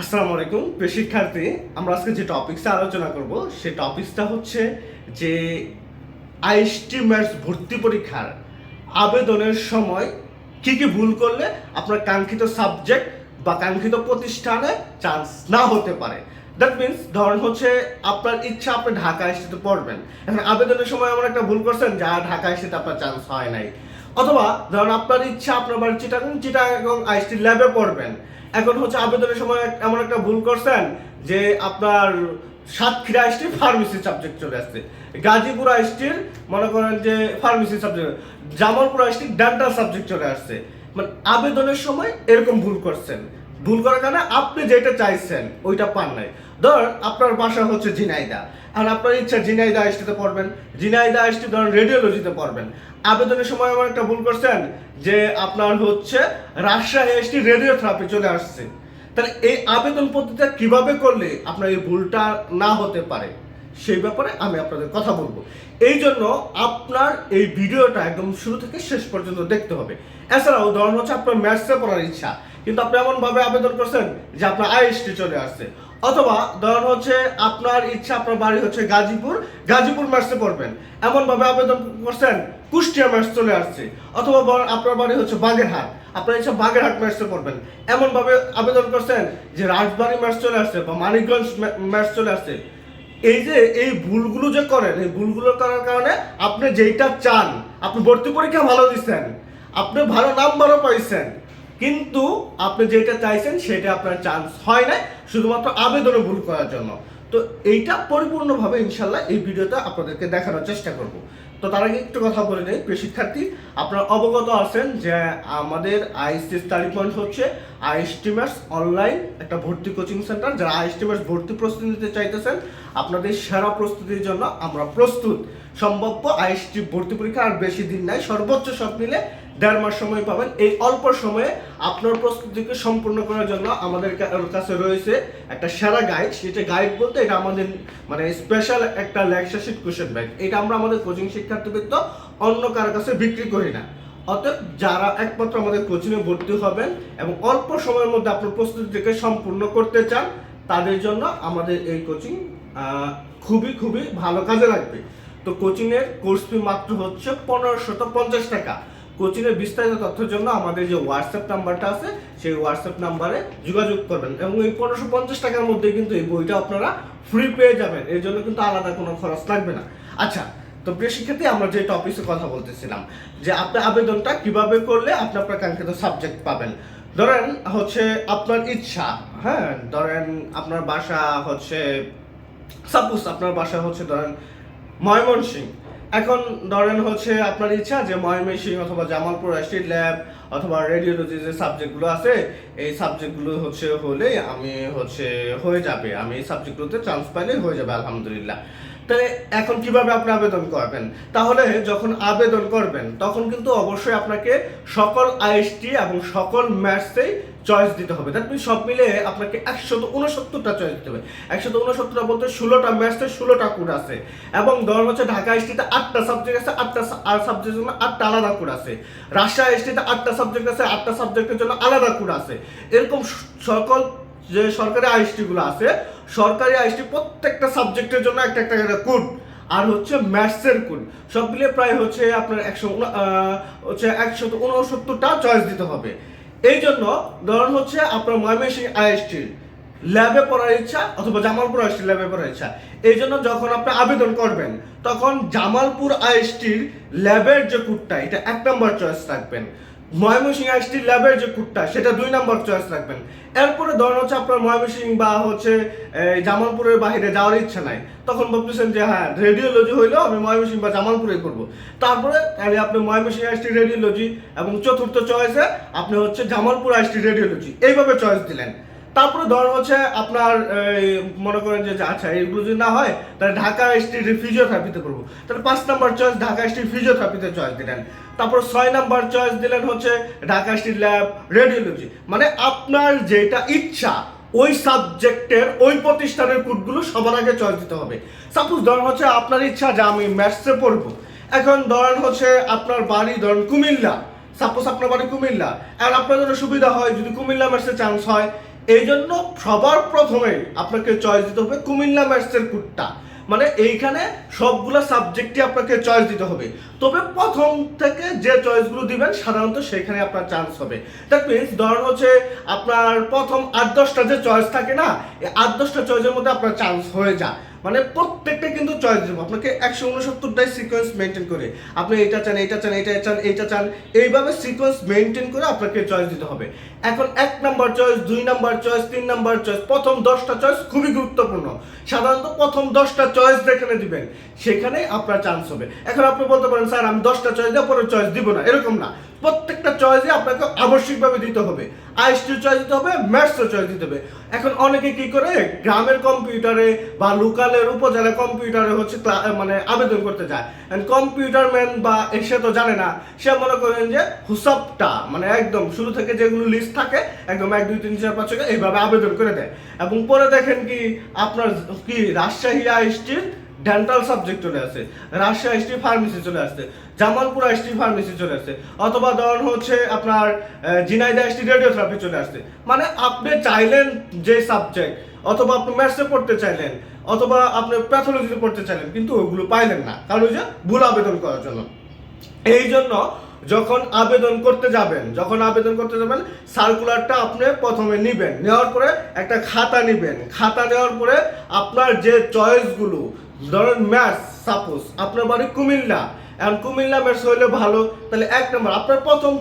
আসসালামু আলাইকুম। শিক্ষার্থী, আমরা আজকে যে টপিকসটা আলোচনা করব সেই টপিকসটা হচ্ছে যে আইএসটি ম্যাথস ভর্তি পরীক্ষার আবেদনের সময় কি কি ভুল করলে আপনার কাঙ্ক্ষিত সাবজেক্ট বা কাঙ্ক্ষিত প্রতিষ্ঠানে চান্স না হতে পারে। দ্যাট মিনস ধরুন হচ্ছে আপনার ইচ্ছা আপনি ঢাকা আইসিতে পড়বেন। এখন আবেদনের সময় এমন একটা ভুল করছেন, যা ঢাকা আইসিতে আপনার চান্স হয় নাই। অথবা, ধরুন আপনার ইচ্ছা আপনার বাড়ি চিটাগং চিটাগং আইসটি ল্যাবে পড়বেন। এখন হচ্ছে আবেদনের সময় এমন একটা ভুল করছেন যে আপনার সাতক্ষীরা এসটির ফার্মেসি সাবজেক্ট চলে আসছে। গাজীপুর আইসটির মনে করেন যে ফার্মেসি সাবজেক্ট জামালপুর আইসটির ডেন্টাল সাবজেক্ট চলে আসছে। মানে আবেদনের সময় এরকম ভুল করছেন। ভুল করার কারণে আপনি যেটা চাইছেন, ওইটা পান নাই। ধর, আপনার বাসা হচ্ছে ঝিনাইদা আর আপনার ইচ্ছা ঝিনাইদা আইসটিতে পড়বেন। ঝিনাইদা আইসটি ধরেন রেডিওলজিতে পড়বেন। আবেদনের সময় আমার একটা ভুল করছেন, যে আপনার হচ্ছে রাজশাহী আইসটি রেডিওথেরাপি চলে আসছে। তাহলে এই আবেদন পদ্ধতিটা কীভাবে করলে আপনার এই ভুলটা না হতে পারে, সেই ব্যাপারে আমি আপনাদের কথা বলব। এই জন্য আপনার এই ভিডিওটা একদম শুরু থেকে শেষ পর্যন্ত দেখতে হবে। এছাড়াও ধরুন হচ্ছে আপনার ম্যাথসে পড়ার ইচ্ছা, কিন্তু আপনি এমন ভাবে আবেদন করছেন যে আপনার আইএসটি চলে আসছে। অথবা ধরুন হচ্ছে আপনার ইচ্ছা, আপনার বাড়ি হচ্ছে গাজীপুর গাজীপুর ম্যাথসে পড়বেন। এমন ভাবে আবেদন করছেন, কুষ্টিয়া ম্যাথস চলে আসছে। অথবা আপনার বাড়ি হচ্ছে বাগেরহাট, আপনার ইচ্ছা বাগেরহাট ম্যাথসে পড়বেন। এমন ভাবে আবেদন করছেন যে রাজবাড়ি ম্যাথস চলে আসছে বা মানিকগঞ্জ ম্যাথস চলে আসছে। এই যে, এই ভুলগুলো যে করেন, এই ভুলগুলো করার কারণে আপনি যেইটা চান, আপনি ভর্তি পরীক্ষা ভালো দিচ্ছেন, আপনি ভালো নাম্বারও পাইছেন, কিন্তু আপনি যেটা চাইছেন, সেটা আপনার চান্স হয় না শুধুমাত্র আবেদনে ভুল করার জন্য। তো এইটা পরিপূর্ণভাবে ইনশাল্লাহ এই ভিডিওতে আপনাদেরকে দেখানোর চেষ্টা করব। তো তার আগে একটু কথা বলে নেই, প্রিয় শিক্ষার্থী, আপনারা অবগত আছেন যে আমাদের আইসি স্টাডি পয়েন্ট হচ্ছে আইএসটিমার্স অনলাইন একটা ভর্তি কোচিং সেন্টার যারা আইএসটিমার্স ভর্তি প্রস্তুতি নিতে চাইতেছেন, আপনাদের সেরা প্রস্তুতির জন্য আমরা প্রস্তুত। সম্ভাব্য আইএসটি ভর্তি পরীক্ষা আর বেশি দিন নাই, সর্বোচ্চ সব মিলে দেড় মাস সময় পাবেন। এই অল্প সময়ে আপনার প্রস্তুতিকে সম্পূর্ণ করার জন্য আমাদের কাছে রয়েছে একটা সেরা গাইড সেটা গাইড বলতে এটা আমাদের মানে স্পেশাল একটা লেকচার শিট কোশ্চেন ব্যাংক এটা আমরা আমাদের কোচিং শিক্ষার্থীবৃত্ত অন্য কারও কাছে বিক্রি করি না। অতএব যারা একমাত্র আমাদের কোচিংয়ে ভর্তি হবেন এবং অল্প সময়ের মধ্যে আপনার প্রস্তুতিকে সম্পূর্ণ করতে চান, তাদের জন্য আমাদের এই কোচিং খুবই খুবই ভালো কাজে লাগবে। তো কোচিংয়ের কোর্স ফি মাত্র হচ্ছে পনেরোশত পঞ্চাশ টাকা। কোচিংয়ের বিস্তারিত তথ্যের জন্য আমাদের যে হোয়াটসঅ্যাপ নাম্বারটা আছে, সেই হোয়াটসঅ্যাপ নাম্বারে যোগাযোগ করবেন। এবং এই পনেরোশো পঞ্চাশ টাকার মধ্যে কিন্তু এই বইটা আপনারা ফ্রি পেয়ে যাবেন। এর জন্য কিন্তু আলাদা কোনো খরচ লাগবে না। আচ্ছা তো প্রিয় শিক্ষার্থী, আমরা যে টপিকে কথা বলতেছিলাম, যে আপনি আবেদনটা কীভাবে করলে আপনি আপনার কাঙ্ক্ষিত সাবজেক্ট পাবেন। ধরেন হচ্ছে আপনার ইচ্ছা হ্যাঁ? ধরেন আপনার বাসা হচ্ছে সাপোজ আপনার বাসা হচ্ছে ধরেন ময়মনসিং এখন ধরেন হচ্ছে আপনার ইচ্ছা যে ময়মনসিং অথবা জামালপুর স্টেট ল্যাব অথবা রেডিওলজি যে সাবজেক্টগুলো আছে, এই সাবজেক্টগুলো হচ্ছে হলে আমি হচ্ছে হয়ে যাবে। আমি এই সাবজেক্টগুলোতে চান্স পাইলে হয়ে যাবে, আলহামদুলিল্লাহ। তাহলে এখন কীভাবে আপনি আবেদন করবেন? তাহলে যখন আবেদন করবেন, তখন কিন্তু অবশ্যই আপনাকে সকল আইএসটি এবং সকল ম্যাথসেই চয়েস দিতে হবে। দ্যাট মিন সব মিলে আপনাকে একশো উনসত্তরটা চয়েস দিতে হবে। একশো উনসত্তরটা বলতে ষোলোটা ম্যাথসে ষোলোটা কোড আছে। এবং ধরুন হচ্ছে ঢাকা এসটিতে আটটা সাবজেক্ট আছে, আটটা আর সাবজেক্টের জন্য আটটা আলাদা কোড আছে। রাজশাহী এসটিতে আটটা সাবজেক্ট আছে, আটটা সাবজেক্টের জন্য আলাদা কোড আছে। এরকম সকল যে সরকারি আইএসটি গুলো আছে, সরকারি আইএসটি প্রত্যেকটা সাবজেক্টের জন্য একটা একটা করে কোড আর হচ্ছে ম্যাথসের কোড সব মিলিয়ে প্রায় হচ্ছে আপনার একশো হচ্ছে একশো উনসত্তরটা চয়েস দিতে হবে। এই জন্য ধরুন হচ্ছে আপনার ময়মনসিংহ আইএসটি ল্যাবে পড়ার ইচ্ছা অথবা জামালপুর আইএসটি ল্যাবে পড়ার ইচ্ছা। এই জন্য যখন আপনি আবেদন করবেন, তখন জামালপুর আইএসটির ল্যাবের যে কুটটা এটা এক নম্বর চয়েস রাখবেন ময়মনসিংহ আইএসটি ল্যাবের যে কোডটা সেটা দুই নম্বর চয়েস রাখবেন। এরপরে ধরুন হচ্ছে আপনার ময়মনসিংহ বা হচ্ছে জামালপুরের বাইরে যাওয়ার ইচ্ছা নাই। তখন ভাবতেছেন যে হ্যাঁ রেডিওলজি হইলেও আমি ময়মনসিংহ বা জামালপুরে করব। তারপরে তাহলে আপনি ময়মনসিংহ আইএসটি রেডিওলজি এবং চতুর্থ চয়েসে আপনি হচ্ছে জামালপুর আইএসটি রেডিওলজি এইভাবে চয়েস দিলেন। তারপরে ধরুন হচ্ছে আপনার মনে করেন যে আচ্ছা এইগুলো যদি না হয়, তাহলে ঢাকা স্টেট ফিজিওথেরাপিতে করব। তাহলে পাঁচ নাম্বার চয়েস ঢাকা স্টেট ফিজিওথেরাপিতে চয়েস দিলেন। তারপর ছয় নাম্বার চয়েস দিলেন হচ্ছে ঢাকা স্টেট ল্যাব রেডিওলজি মানে আপনার যেটা ইচ্ছা, ওই সাবজেক্টের, ওই প্রতিষ্ঠানের কোডগুলো সবার আগে চয়েস দিতে হবে। সাপোজ ধরুন হচ্ছে আপনার ইচ্ছা যে আমি ম্যাথসে পড়ব। এখন ধরেন হচ্ছে আপনার বাড়ি ধরেন কুমিল্লা। সাপোজ আপনার বাড়ি কুমিল্লা। আর আপনার জন্য সুবিধা হয় যদি কুমিল্লা ম্যাথসে চান্স হয়। এই জন্য সবার প্রথমেই আপনাকে চয়েস দিতে হবে কুমিল্লা ম্যাথসের কুটটা মানে এইখানে সবগুলো সাবজেক্টই আপনাকে চয়েস দিতে হবে। তবে প্রথম থেকে যে চয়েসগুলো দিবেন, সাধারণত সেখানে আপনার চান্স হবে। দ্যাট মিনস ধরুন হচ্ছে আপনার প্রথম আট দশটা যে চয়েস থাকে না, এই আট দশটা চয়েসের মধ্যে আপনার চান্স হয়ে যায়। মানে প্রত্যেকটা কিন্তু চয়েস দেবো। আপনাকে একশো উনসত্তরটাই সিকোয়েন্স মেনটেন করে। আপনি এটা চান এটা চান এটা চান এইটা চান, এইভাবে সিকোয়েন্স মেনটেন করে আপনাকে চয়েস দিতে হবে। এখন এক নাম্বার চয়েস দুই নাম্বার চয়েস তিন নাম্বার চয়েস প্রথম দশটা চয়েস খুবই গুরুত্বপূর্ণ। সাধারণত প্রথম দশটা চয়েস যেখানে দিবেন সেখানে আপনার চান্স হবে। এখন আপনি বলতে পারেন, স্যার, আমি দশটা চয়েস দেবো পরে চয়েস দিব না। এরকম না। প্রত্যেকটা চয়েসে আপনাকে আবশ্যিকভাবে দিতে হবে। আইএসটির চয়েস দিতে হবে ম্যাথসের চয়েস দিতে হবে। এখন অনেকে কি করে, গ্রামের কম্পিউটারে বা লোকালের উপজেলা কম্পিউটারে হচ্ছে মানে আবেদন করতে যায়। কম্পিউটার ম্যান বা সে তো জানে না, সে মনে করেন যে হুসাবটা মানে একদম শুরু থেকে যেগুলো লিস্ট থাকে, একদম এক, দুই, তিন, চার, পাঁচ, ছয়, এইভাবে আবেদন করে দেয়। এবং পরে দেখেন কি, আপনার কি, রাজশাহী আইএসটির ডেন্টাল সাবজেক্ট চলে আসে, রাজশাহী ফার্মেসি চলে আসছে জামালপুর আইসটি ফার্মেসি চলে আসছে। অথবা ধরুন হচ্ছে আপনার জিনাইদা আইসটি রেডিওথেরাপি চলে আসছে। মানে আপনি চাইলেন যে সাবজেক্ট অথবা আপনি ম্যাথসে পড়তে চাইলেন, অথবা আপনি প্যাথোলজিতে পড়তে চাইলেন, কিন্তু ওগুলো পাইলেন না। কারণ ওই যে ভুল আবেদন করার জন্য। এই জন্য যখন আবেদন করতে যাবেন, যখন আবেদন করতে যাবেন সার্কুলারটা আপনি প্রথমে নেবেন। নেওয়ার পরে একটা খাতা নেবেন। খাতা নেওয়ার পরে আপনার যে চয়েসগুলো ধরেন ম্যাথস সাপোজ আপনার বাড়ি কুমিল্লা এখন কুমিল্লা ম্যাথস হইলে ভালো। তাহলে এক নম্বর আপনার প্রথম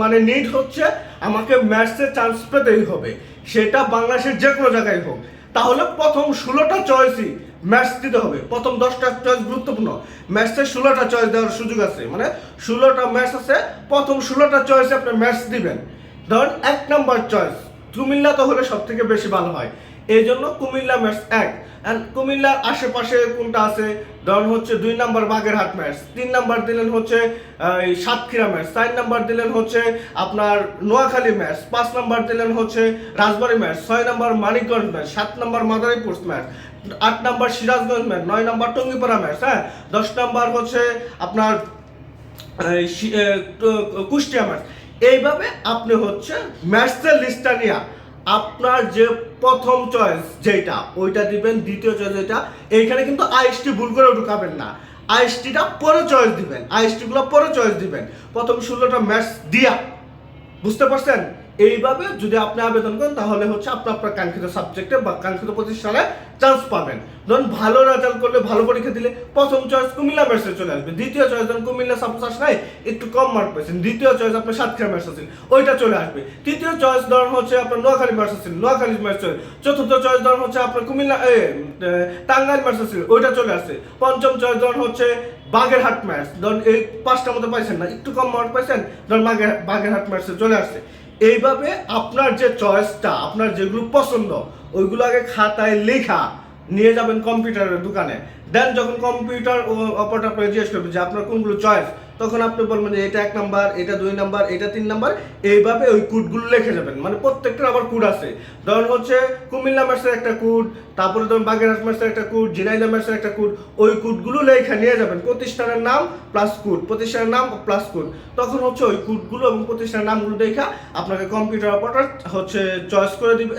মানে নিড হচ্ছে আমাকে ম্যাথসের চান্স পেতেই হবে। সেটা বাংলাদেশের যে কোনো জায়গায় হোক। তাহলে প্রথম ষোলোটা চয়েসই ম্যাথস দিতে হবে। প্রথম দশটা চয়েস গুরুত্বপূর্ণ। ম্যাথসের ষোলোটা চয়েস দেওয়ার সুযোগ আছে। মানে ষোলোটা ম্যাথস আছে, প্রথম ষোলোটা চয়েসে আপনি ম্যাথস দিবেন। ধরুন এক নাম্বার চয়েস কুমিল্লা তো হলে সব থেকে বেশি ভালো হয়। এই জন্য কুমিল্লা ম্যাচ এক। কুমিল্লার আশেপাশে কোনটা আছে? ধরুন হচ্ছে দুই নাম্বার বাগেরহাট ম্যাচ, তিন নাম্বার দিলেন হচ্ছে সাতক্ষীরা ম্যাচ, চার নাম্বার দিলেন হচ্ছে আপনার নোয়াখালী ম্যাচ, পাঁচ নাম্বার দিলেন হচ্ছে রাজবাড়ী ম্যাচ, ছয় নাম্বার মানিকগঞ্জ ম্যাচ, সাত নাম্বার মাদারীপুর ম্যাচ, আট নাম্বার সিরাজগঞ্জ ম্যাচ, নয় নাম্বার টঙ্গিপাড়া ম্যাচ হ্যাঁ? দশ নাম্বার হচ্ছে আপনার কুষ্টিয়া ম্যাচ। এইভাবে আপনি হচ্ছে ম্যাচের লিস্টটা নিয়ে আপনার যে প্রথম চয়েস যেটা ওইটা দিবেন, দ্বিতীয় চয়েস যেটা এইখানে কিন্তু আইএসটি ভুল করে ঢুকাবেন না। আইএসটিটা পরে চয়েস দিবেন। আইএসটি গুলো পরে চয়েস দিবেন। প্রথম ষোলোটা ম্যাচ দিয়া। বুঝতে পারছেন? এইভাবে যদি আপনি আবেদন করেন, তাহলে হচ্ছে আপনি আপনার কাঙ্ক্ষিত সাবজেক্টে বা কাঙ্ক্ষিত প্রতিষ্ঠানে চান্স পাবেন। ধরুন, ভালো রেজাল্ট করলে ভালো পরীক্ষা দিলে প্রথম চয়েস কুমিল্লা ম্যাথসে চলে আসবে। দ্বিতীয় চয়েস ধরুন, কুমিল্লা সাপোজ আস নাই, একটু কম মার্ক পেয়েছেন। দ্বিতীয় চয়েস আপনার সাতক্ষীরা ম্যাথস আছে ওইটা চলে আসবে। তৃতীয় চয়েস ধরুন হচ্ছে আপনার নোয়াখালী ম্যাথস আছে নোয়াখালী ম্যাথস চলে চতুর্থ চয়েস ধরুন হচ্ছে আপনার কুমিল্লা টাঙ্গাইল ম্যাথস আছে ওইটা চলে আসছে। পঞ্চম চয়েস ধরুন হচ্ছে বাগেরহাট ম্যাথস ধরুন এই পাঁচটার মধ্যে পাইছেন না, একটু কম মার্ক পাইছেন, ধরুন বাগের, বাগেরহাট ম্যাথসে চলে আসছে। এইভাবে আপনার যে চয়েসটা আপনার যেগুলো পছন্দ, ওইগুলো আগে খাতায় লেখা, নিয়ে যাবেন কম্পিউটারের দোকানে। দেন যখন কম্পিউটার অপারেটর আপনাকে জিজ্ঞেস করবে, যে আপনার কোনগুলো চয়েস তখন আপনি বলবেন যে এটা এক নাম্বার এটা দুই নাম্বার এটা তিন নাম্বার এইভাবে ওই কোডগুলো লিখে যাবেন। মানে প্রত্যেকটার আবার কোড আছে। ধরুন হচ্ছে কুমিল্লা ম্যাচের একটা কোড তারপরে ধরুন বাগেরহাট ম্যাচের একটা কোড ঝিনাইদা ম্যাচের একটা কোড ওই কোডগুলো লেখা নিয়ে যাবেন। প্রতিষ্ঠানের নাম প্লাস কোড প্রতিষ্ঠানের নাম প্লাস কোড তখন হচ্ছে ওই কোডগুলো এবং প্রতিষ্ঠানের নামগুলো দেখা আপনাকে কম্পিউটার অপারেটর হচ্ছে চয়েস করে দিবে।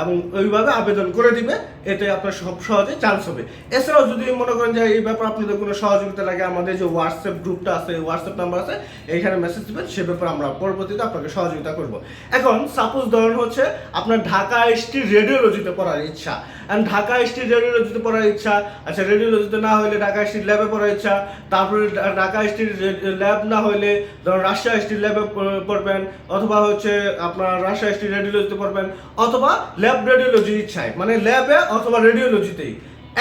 এবং ওইভাবে আবেদন করে দিবে এতে আপনার সব সহজে চান্স হবে। এছাড়াও যদি মনে করেন যে এই ব্যাপারে আপনাদের কোনো সহযোগিতা লাগে, আমাদের যে হোয়াটসঅ্যাপ গ্রুপটা আছে হোয়াটসঅ্যাপ নাম্বার আছে, এইখানে মেসেজ দিবেন, সে ব্যাপারে আমরা পরবর্তীতে আপনাকে সহযোগিতা করব। এখন সাপোজ ধরুন হচ্ছে আপনার ঢাকা এসটি রেডিওলজিতে পড়ার ইচ্ছা। অ্যান্ড ঢাকা এসটি রেডিওলজিতে পড়ার ইচ্ছা আচ্ছা রেডিওলজিতে না হলে ঢাকা এসটি ল্যাবে পড়ার ইচ্ছা, তারপরে ঢাকা এসটির ল্যাব না হলে ধরুন রাজশাহী এসটির ল্যাবে পড়বেন, অথবা হচ্ছে আপনার রাজশাহী এসটি রেডিওলজিতে পড়বেন, অথবা ল্যাব রেডিওলজির ইচ্ছায় মানে ল্যাবে অথবা রেডিওলজিতেই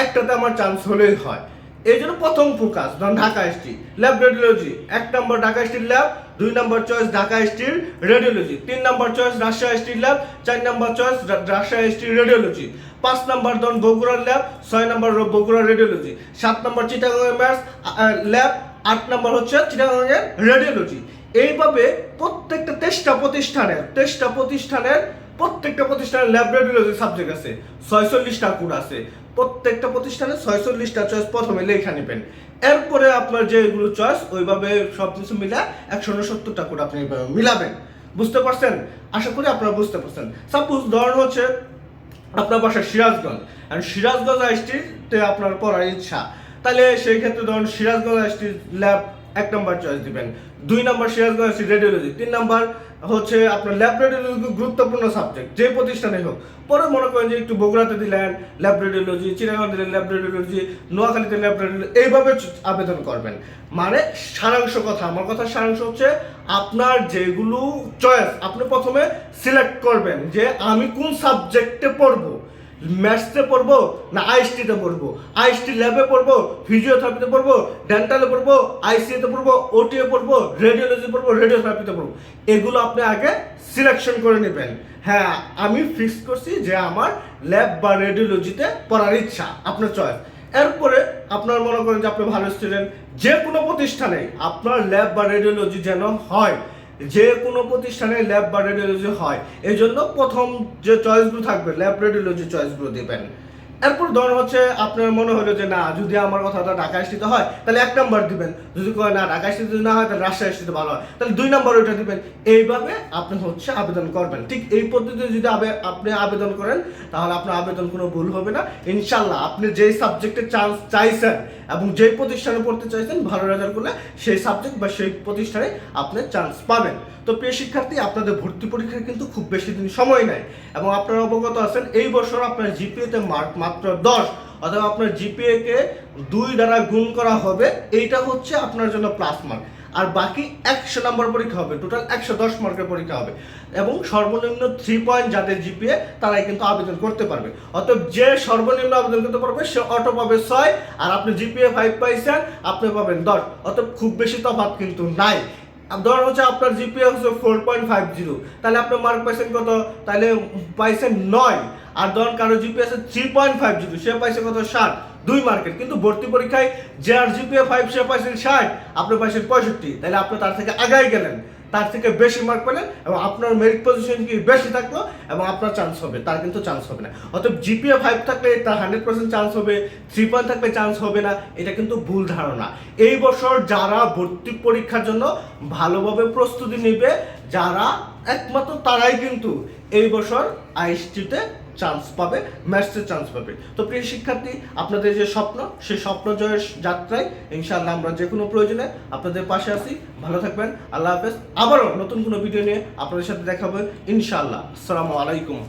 একটাতে আমার চান্স হলেই হয়। এই জন্য প্রথম ফোকাস ধরুন ঢাকা এসটি ল্যাব রেডিওলজি এক নম্বর ঢাকা এসটির ল্যাব দুই নম্বর চয়েস ঢাকা এসটির রেডিওলজি তিন নম্বর চয়েস রাজশাহী এসটির ল্যাব চার নম্বর চয়েস রাজশাহী এসটির রেডিওলজি পাঁচ নম্বর ধরুন বগুড়ার ল্যাব ছয় নম্বর বগুড়ার রেডিওলজি সাত নম্বর চিটাগাংয়ের ম্যাথস ল্যাব আট নম্বর হচ্ছে চিটাগাংয়ের রেডিওলজি এইভাবে প্রত্যেকটা তেষ্টা প্রতিষ্ঠানের তেষ্টা প্রতিষ্ঠানের প্রত্যেকটা প্রতিষ্ঠানের ল্যাব রেডিওলজি সাবজেক্ট আছে, ছয়চল্লিশটা কোড আছে। প্রত্যেকটা প্রতিষ্ঠানে ছয়চল্লিশটা চয়েস প্রথমে লেখা নেবেন। এরপরে আপনার যেগুলো চয়েস ওইভাবে সব কিছু মিলা একশো উনসত্তরটা কোড আপনি মিলাবেন। বুঝতে পারছেন? আশা করি আপনারা বুঝতে পারছেন। সাপোজ ধরুন হচ্ছে, আপনার বাসা সিরাজগঞ্জ। আর সিরাজগঞ্জ আইসটিতে আপনার পড়ার ইচ্ছা। তাহলে সেই ক্ষেত্রে ধরুন সিরাজগঞ্জ আইসটির ল্যাব এক নম্বর চয়েস দিবেন। দুই নম্বর সিরাজগঞ্জ আইসটি রেডিওলজি তিন নম্বর হচ্ছে আপনার ল্যাব গুরুত্বপূর্ণ সাবজেক্ট যে প্রতিষ্ঠানে হোক। পরে মনে করেন যে একটু বগুড়াতে দিলেন ল্যাব রেডিওলজি চিরাগাঁও দিলেন ল্যাব রেডিওলজি নোয়াখালীতে ল্যাব রেডিওলজি এইভাবে আবেদন করবেন। মানে সারাংশ কথা, আমার কথা সারাংশ হচ্ছে আপনার যেগুলো চয়েস আপনি প্রথমে সিলেক্ট করবেন যে আমি কোন সাবজেক্টে পড়ব। ম্যাথসে পড়ব না আইএসটিতে পড়ব? আইএসটি ল্যাবে পড়ব ফিজিওথেরাপিতে পড়ব ডেন্টালে পড়ব আইসিএতে পড়ব ওটিএ পড়ব রেডিওলজি পড়ব রেডিওথেরাপিতে পড়ব। এগুলো আপনি আগে সিলেকশন করে নেবেন। হ্যাঁ আমি ফিক্স করছি যে আমার ল্যাব বা রেডিওলজিতে পড়ার ইচ্ছা, আপনার চয়েস এরপরে আপনার মনে করেন যে আপনি ভালো স্টুডেন্ট যে কোনো প্রতিষ্ঠানে আপনার ল্যাব বা রেডিওলজি যেন হয়। যে কোনো প্রতিষ্ঠানে ল্যাব বা রেডিওলজি হয়। এই জন্য প্রথম যে চয়েসগুলো থাকবে ল্যাব রেডিওলজি চয়েসগুলো দিবেন। এরপর ধরুন হচ্ছে আপনার মনে হলো যে না, যদি আমার কথাটা ঢাকা স্থিত হয়, তাহলে এক নম্বর দিবেন। যদি কয় না, ঢাকা স্থিত না হয়, তাহলে রাজশাহী স্থিত ভালো হয়। তাহলে দুই নাম্বার ওইটা দিবেন। এইভাবে আপনি হচ্ছে আবেদন করবেন। ঠিক এই পদ্ধতিতে যদি আপনি আবেদন করেন, তাহলে আপনার আবেদন কোনো ভুল হবে না। ইনশাল্লাহ আপনি যেই সাবজেক্টে চান্স চাইছেন এবং যেই প্রতিষ্ঠানে পড়তে চাইছেন, ভালো রেজাল্ট করলে সেই সাবজেক্ট বা সেই প্রতিষ্ঠানে আপনি চান্স পাবেন। তো প্রিয় শিক্ষার্থী, আপনাদের ভর্তি পরীক্ষার কিন্তু খুব বেশি দিন সময় নেয় এবং আপনারা অবগত আছেন, এই বছর আপনার জিপিএতে মার্ক মাত্র দশ, অথবা আপনার জিপিএ কে দুই দ্বারা গুণ করা হবে, এইটা হচ্ছে আপনার জন্য প্লাস মার্ক আর বাকি একশো নম্বর পরীক্ষা হবে টোটাল একশো দশ মার্কের পরীক্ষা হবে। এবং সর্বনিম্ন থ্রি পয়েন্ট যাদের জিপিএ তারাই কিন্তু আবেদন করতে পারবে। অতএব যে সর্বনিম্ন আবেদন করতে পারবে, সে অটো পাবে ছয়, আর আপনি জিপিএ ফাইভ পাইছেন, আপনি পাবেন দশ। অতএব খুব বেশি তফাৎ কিন্তু নাই। ধর হচ্ছে আপনার জিপিএ হচ্ছে ফোর পয়েন্ট ফাইভ জিরো তাহলে আপনার মার্ক পাইছেন কত? তাহলে পাইছেন নয়। আর ধর কারও জিপিএ আছে থ্রি পয়েন্ট ফাইভ জিরো সে পাইছে কত? ষাট। দুই মার্কেট কিন্তু ভর্তি পরীক্ষায় যে আর জিপিএ ফাইভ সে পাইছেন ষাট, আপনি পাইছেন পঁয়ষট্টি। তাহলে আপনি তার থেকে আগাই গেলেন। তার থেকে বেশি মার্ক পেলেন এবং আপনার মেরিট পজিশন কি বেশি থাকল এবং আপনার চান্স হবে, তার কিন্তু চান্স হবে না। অতএব জিপিএ ফাইভ থাকলে তার হান্ড্রেড পার্সেন্ট চান্স হবে থ্রি পয়েন্ট থাকলে চান্স হবে না, এটা কিন্তু ভুল ধারণা। এই বছর যারা ভর্তি পরীক্ষার জন্য ভালোভাবে প্রস্তুতি নেবে, যারা একমাত্র তারাই কিন্তু এই বছর আইএসটিতে চান্স পাবে ম্যাচের চান্স পাবে। তো প্রিয় শিক্ষার্থী, আপনাদের যে স্বপ্ন, সেই স্বপ্ন জয়ের যাত্রায় ইনশাআল্লাহ আমরা যে কোনো প্রয়োজনে আপনাদের পাশে আছি। ভালো থাকবেন, আল্লাহ হাফেজ। আবারও নতুন কোনো ভিডিও নিয়ে আপনাদের সাথে দেখা হবে, ইনশাআল্লাহ। আসসালামু আলাইকুম।